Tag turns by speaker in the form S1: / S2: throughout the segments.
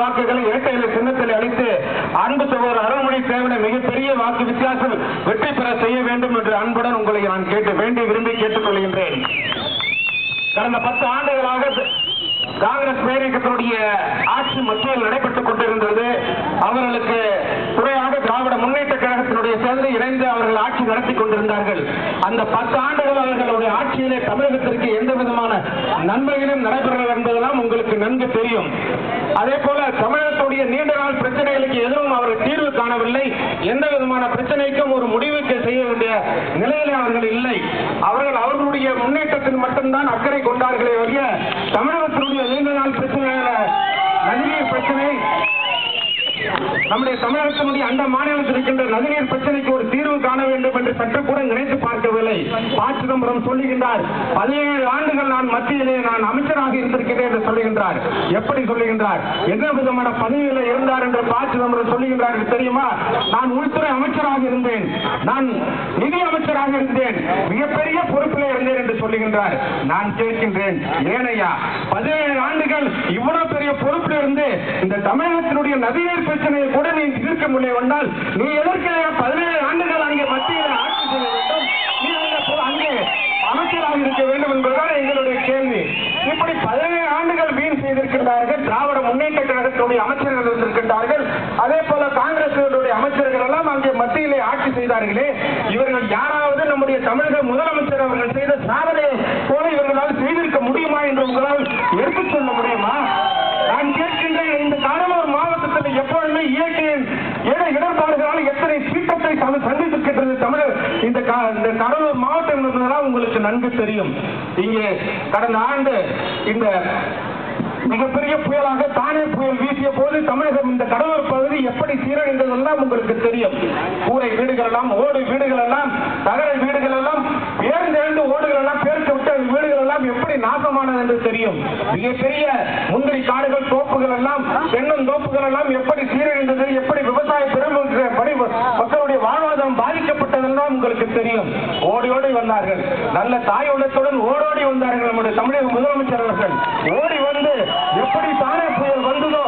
S1: வாக்குகளை இரட்டை சின்னத்தில் அளித்து அன்பு சகோதரர் அருள்மொழி தேவனை மிகப்பெரிய வாக்கு வித்தியாசம் வெற்றி பெற செய்ய வேண்டும் என்று அன்புடன் உங்களை நான் கேட்டு வேண்டி விரும்பி கேட்டுக்கொள்கின்றேன். கடந்த பத்து ஆண்டுகளாக காங்கிரஸ் பேரியக்கத்தினுடைய ஆட்சி மத்தியில் நடைபெற்றுக் கொண்டிருந்தது. அவர்களுக்கு கழகத்தினுடைய இணைந்து அவர்கள் ஆட்சி நடத்தி கொண்டிருந்தார்கள். அந்த பத்து ஆண்டுகள் அவர்களுடைய ஆட்சியிலே தமிழகத்திற்கு எந்த விதமான நன்மைகளும் நடைபெறவில்லை என்பதெல்லாம் உங்களுக்கு நன்கு தெரியும். அதே போல தமிழகத்துடைய நீண்ட நாள் பிரச்சனைகளுக்கு எதுவும் அவர்கள் தீர்வு காணவில்லை. எந்த விதமான பிரச்சனைக்கும் ஒரு முடிவுக்கு செய்ய வேண்டிய நிலையிலே அவர்கள் இல்லை. அவர்கள் அவர்களுடைய முன்னேற்றத்தில் மட்டும்தான் அக்கறை கொண்டார்களே ஒழிய தமிழகத்தினுடைய நீண்ட நாள் பிரச்சனையான நதிநீர் பிரச்சனை நம்முடைய தமிழகத்தினுடைய அந்த மாநிலத்தில் இருக்கின்ற நதிநீர் பிரச்சனைக்கு ஒரு தீர்வு காண வேண்டும் என்று சற்று கூட நினைத்து பார்க்கவில்லை. ப. சிதம்பரம் சொல்லுகின்றார் பதினேழு ஆண்டுகள் நான் மத்தியிலே நான் அமைச்சராக இருந்திருக்கிறேன் என்று சொல்லுகின்றார். எப்படி சொல்லுகின்றார்? என்ன விதமான பதவியில் இருந்தார் என்று ப. சிதம்பரம் சொல்லுகின்றார். என்று தெரியுமா? நான் உள்துறை அமைச்சராக இருந்தேன். நான் நிதி அமைச்சராக இருந்தேன். மிகப்பெரிய பொறுப்பில் இருந்தேன் என்று சொல்லுகின்றார். நான் கேட்கின்றேன். ஏனையா பதினேழு ஆண்டுகள் இவ்வளவு இருந்து இந்த தமிழகத்தினுடைய நதிநீர் பிரச்சனையை கூட நீ தீர்க்க முடியும் என்றால் நீ எதற்கு பதினேழு ஆண்டுகள் அங்கே மத்தியில் ஆட்சி செய்ய வேண்டும்? நீ அங்கே அமைச்சராக இருக்க வேண்டும் என்பதுதான் எங்களுடைய கேள்வி. இப்படி பதினேழு ஆண்டுகள் வீண் செய்திருக்கின்றார்கள். திராவிட முன்னேற்ற கழகத்தினுடைய அமைச்சர்கள் இருந்திருக்கின்றார்கள். அதே போல காங்கிரசினுடைய அமைச்சர்கள் எல்லாம் அங்கே மத்தியிலே ஆட்சி செய்தார்களே. இவர்கள் யாராவது நம்முடைய தமிழக முதலமைச்சர் அவர்கள் செய்த சாதனையை போல இவர்களால் செய்திருக்க முடியுமா என்று உங்களால் எடுத்துச் சொல்ல முடியுமா நான் கேட்கின்றேன் இந்த கடலூர் மாவட்டத்தில் எப்பொழுதுமே இயற்கையின் இட இடர்பாடுகளால் எத்தனை சீற்றத்தை சம- சந்தித்திருக்கின்றது தமிழர் இந்த கடலூர் மாவட்டம் என்பதெல்லாம் உங்களுக்கு நன்கு தெரியும். இங்கே கடந்த ஆண்டு இந்த மிகப்பெரிய புயலாக தானே புயல் வீசிய போது தமிழகம் இந்த கடலூர் பகுதி எப்படி சீரழிந்ததெல்லாம் உங்களுக்கு தெரியும். கூரை வீடுகள் எல்லாம் ஓடு வீடுகள் எல்லாம் தகர வீடுகள் எல்லாம் பேர்ந்தெழுந்து ஓடுகள் எல்லாம் பேருக்கு விட்டு வீடுகள் நாசமானது என்று தெரியும். மிகப்பெரிய முந்திரி காடுகள் தோப்புகள் எல்லாம் தென்னந்தோப்புகள் எல்லாம் எப்படி சீரழிந்தது எப்படி விவசாய பெருமக்கள் மக்களுடைய வாழ்வாதாரம் பாதிக்கப்பட்டதெல்லாம் உங்களுக்கு தெரியும். ஓடி ஓடி வந்தார்கள். நல்ல தாய் உள்ளத்துடன் ஓடோடி வந்தார்கள் நம்முடைய தமிழக முதலமைச்சர் அவர்கள். ஓடி வந்து எப்படி தானே புயல் வந்ததோ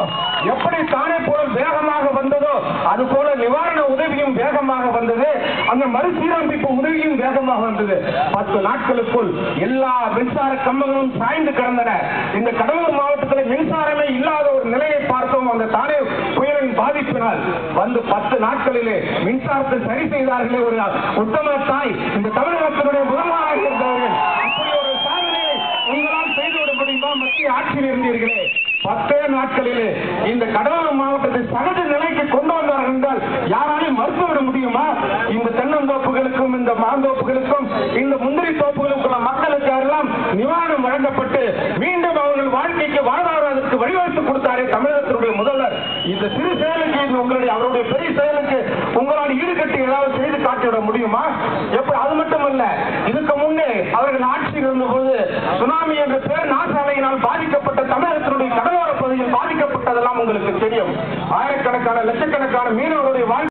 S1: எப்படி தானே புயல் வேகமாக வந்ததோ அது போல நிவாரண உதவியும் வேகமாக வந்தது. அந்த மறுசீரமைப்பு உதவியும் வேகமாக வந்தது. பத்து நாட்களுக்குள் எல்லா மின்சார கம்பங்களும் சாய்ந்து கிடந்தன. இந்த கடலூர் மாவட்டத்தில் மின்சாரமே இல்லாத ஒரு நிலையை பார்த்தோம். அந்த தானே புயலின் பாதிப்பினால். வந்து பத்து நாட்களிலே மின்சாரத்தை சரி செய்தார்களே ஒரு உத்தம தாய். இந்த தமிழகத்தினுடைய முதல்வராக இருந்தவர்கள். இப்படி ஒரு சாதனையை உங்களால் செய்துவிட முடியுமா? மத்திய ஆட்சியில் இருந்தீர்களே. பத்தே நாட்களிலே இந்த கடலூர் மாவட்டத்தை சகஜ நிலைக்கு கொண்டு வந்தார்கள் என்றால் யாராலையும் மறுத்துவிட முடியுமா? இந்த இந்த மாந்தோப்புகளுக்கும் இந்த முந்திரி தோப்புகளுக்குள்ள மக்களுக்கு எல்லாம் நிவாரணம் வழங்கப்பட்டு மீண்டும் அவர்கள் வாழ்க்கைக்கு வாழ்வாதாரத்துக்கு வழிவகுத்து கொடுத்தாரே தமிழகத்தினுடைய முதல்வர். இந்த சிறு செயலுக்கு இது உங்களுடைய அவருடைய பெரிய செயலுக்கு உங்களால் ஈடுகட்டி ஏதாவது செய்து காட்டிவிட முடியுமா? எப்படி? அது மட்டுமல்ல இதுக்கு முன்னே அவர்கள் ஆட்சியில் இருந்தபோது சுனாமி என்ற பேர் நாசாலையினால் பாதிக்கப்பட்ட தமிழகத்தினுடைய கடலோர பகுதியில் பாதிக்கப்பட்டதெல்லாம் உங்களுக்கு தெரியும். ஆயிரக்கணக்கான லட்சக்கணக்கான மீனவர்களுடைய வாழ்க்கை